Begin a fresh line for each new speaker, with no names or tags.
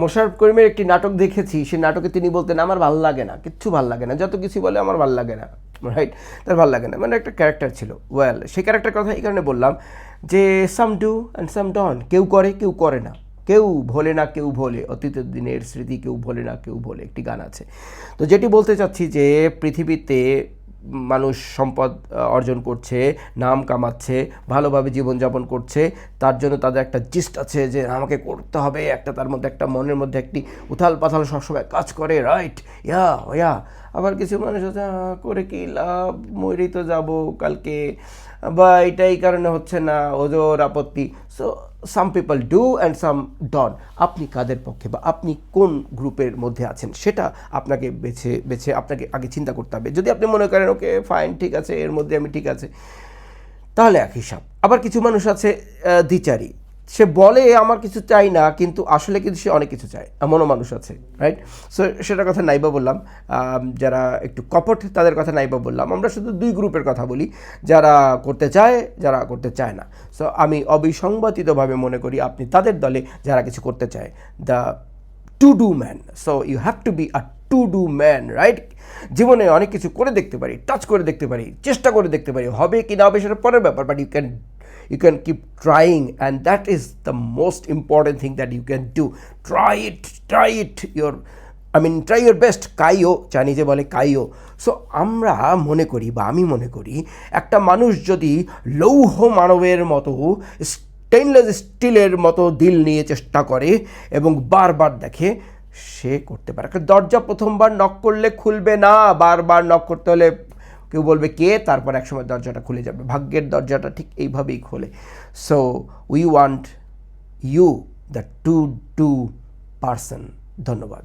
মোশারফ করিমের একটি নাটক দেখেছি, সেই নাটকে তিনি বলতেন, আমার ভালো লাগে না, কিচ্ছু ভালো লাগে না, যত কিছু বলে আমার ভালো লাগে না রাইট তার ভালো লাগে না। মানে একটা ক্যারেক্টার ছিল ওয়েল সেই ক্যারেক্টার কথা এই কারণে বললাম যে সাম ডু অ্যান্ড সাম ডন কেউ করে কেউ করে না, কেউ ভোলে না, কেউ ভোলে, অতীতের দিনের স্মৃতি কেউ ভোলে না, কেউ ভোলে। একটি গান আছে। তো যেটি বলতে চাচ্ছি যে, পৃথিবীতে মানুষ সম্পদ অর্জন করছে নাম কামাচ্ছে ভালোভাবে জীবনযাপন করছে তার জন্য তাদের একটা জিস্ট আছে যে আমাকে করতে হবে। একটা তার মধ্যে একটা মনের মধ্যে একটি উথাল পাথাল সবসময় কাজ করে রাইট ইয়া ইয়া আবার কিছু মানুষ আছে "আহ, করে কি লাভ? মরেই তো যাব কালকে। বা এটা এই কারণে হচ্ছে না ওজোর আপত্তি। So some people do and some don't আপনি কাদের পক্ষে বা আপনি কোন গ্রুপের মধ্যে আছেন? সেটা আপনাকে বেছে বেছে আপনাকে আগে চিন্তা করতে হবে। যদি আপনি মনে করেন, ওকে ফাইন ঠিক আছে, এর মধ্যে আমি ঠিক আছে। তাহলে এক হিসাব আবার কিছু মানুষ আছে দ্বিচারী। সে বলে, আমার কিছু চাই না, কিন্তু আসলে কিন্তু সে অনেক কিছু চায়। এমনও মানুষ আছে রাইট সো সেটার কথা নাইবা বললাম যারা একটু কপট, তাদের কথা নাইবা বললাম। আমরা শুধু দুই গ্রুপের কথা বলি, যারা করতে চায়, যারা করতে চায় না। সো আমি অবিসংবাদিতভাবে মনে করি, আপনি তাদের দলে যারা কিছু করতে চায় the to do man so you have to be a to do man right জীবনে অনেক কিছু করে দেখতে পারি টাচ করে দেখতে পারি, চেষ্টা করে দেখতে পারি, হবে কি না হবে সেটা পরের ব্যাপার but you can you can keep trying and that is the most important thing that you can do try it try it your I mean try your best কাইও চাইনিজে বলে কাইও সো আমরা মনে করি বা আমি মনে করি, একটা মানুষ যদি লৌহ মানবের মতো স্টেনলেস স্টিলের মতো দিল নিয়ে চেষ্টা করে এবং বারবার দেখে, সে করতে পারে। দরজা প্রথমবার নক করলে খুলবে না। বারবার নক করতে হলে কেউ বলবে কে, তারপর একসময় দরজাটা খুলে যাবে। ভাগ্যের দরজাটা ঠিক এইভাবেই খোলে। So we want you the to to person ধন্যবাদ।